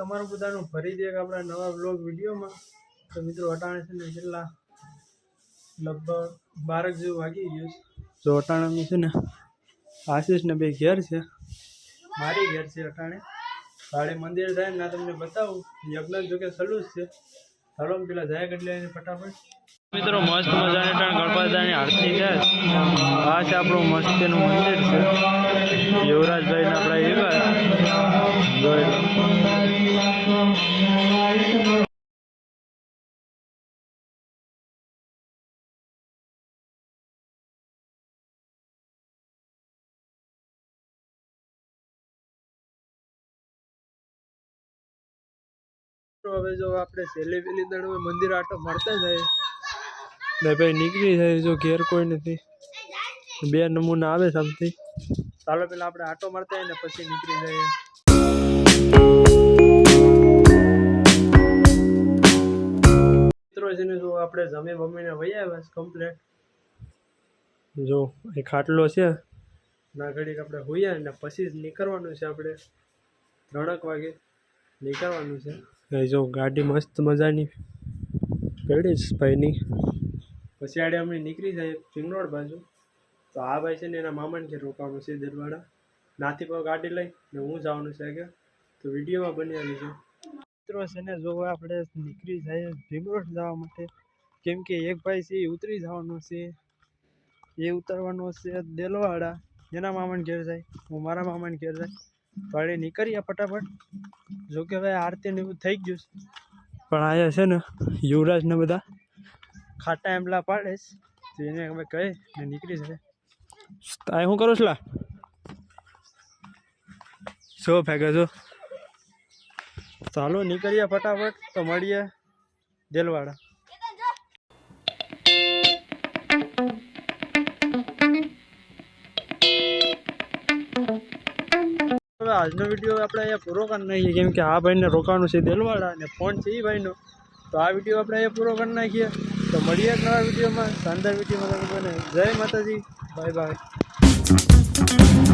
તમારું બધાનું ફરીથી એક આપણા નવા બ્લોગ વિડીયોમાં. તો મિત્રો અટાણે છે ને કેટલા લગભગ બારક જેવું વાગી ગયું છે. તો અટાણામાં છે ને આશીષ ને બે ઘેર છે. મારી ઘેર છે અટાણે. કાલે મંદિર જાય ને તમને બતાવું. યજ્ઞ જોકે સલું જ છે ચાલો પેલા જાય એટલે એને ફટાફટ. મિત્રો મસ્ત મજાની ટાણ ગણપતિની આરતી છે. આ છે આપણું મસ્તીનું મંદિર છે. તો હવે જો આપણે છેલ્લી પેલી દાડો મંદિર આટો મારતા જાય. ને ભાઈ નીકળી જાય જો ઘેર કોઈ નથી. બે નમૂના આવે સમથી ચાલો પેલા આપણે આટો મારતા જાય ને પછી નીકળી જાય મિત્રો છે ને જો આપણે જમી બમીને વહી બસ કમ્પ્લેટ જો એ ખાટલો છે. ના ઘડીક આપણે હોઈએ ને પછી જ નીકળવાનું છે આપણે. ત્રણક વાગે નીકળવાનું છે. જો ગાડી મસ્ત મજાની પેડીશ ભાઈની. પછી આડે અમે નીકળી જાય ચિંગરોડ બાજુ. તો આ ભાઈ છે ને એના મામાને ઘેર રોકાવાનું છે દરવાડા. નાથી પણ ગાડી લઈ ને હું જવાનું છે કે તો વિડીયોમાં બન્યા રહીશું મિત્રો છે ને જો આપણે નીકળી જાય ભીમરોડ જવા માટે. કેમ કે એક ભાઈ છે એ ઉતરી જવાનું છે. એ ઉતરવાનો છે દેલવાડા. એના મામાને ઘેર જાય. હું મારા મામાને ઘેર જાય. તો આડે નીકળીએ ફટાફટ. જો કે હવે આરતી ને એવું થઈ ગયું છે. પણ અહીંયા છે ને યુવરાજ ને બધા. ખાટા એમલા પાડે છે. તો એને અમે કહે ને નીકળી જશે આ શું કરું છું શું ફેંકે છો ચાલો નીકળીએ ફટાફટ તો મળીએ દેલવાડા હવે આજનો વીડિયો આપણે અહીંયા પૂરો કરી નાખીએ. કેમ કે આ ભાઈને રોકાવાનું છે દેલવાડા અને ફોન છે એ ભાઈનો. તો આ વીડિયો આપણે અહીંયા પૂરો કરી નાખીએ. તો મળીએ એક નવા વિડીયોમાં શાનદાર વિડીયોમાં જય માતાજી. Bye bye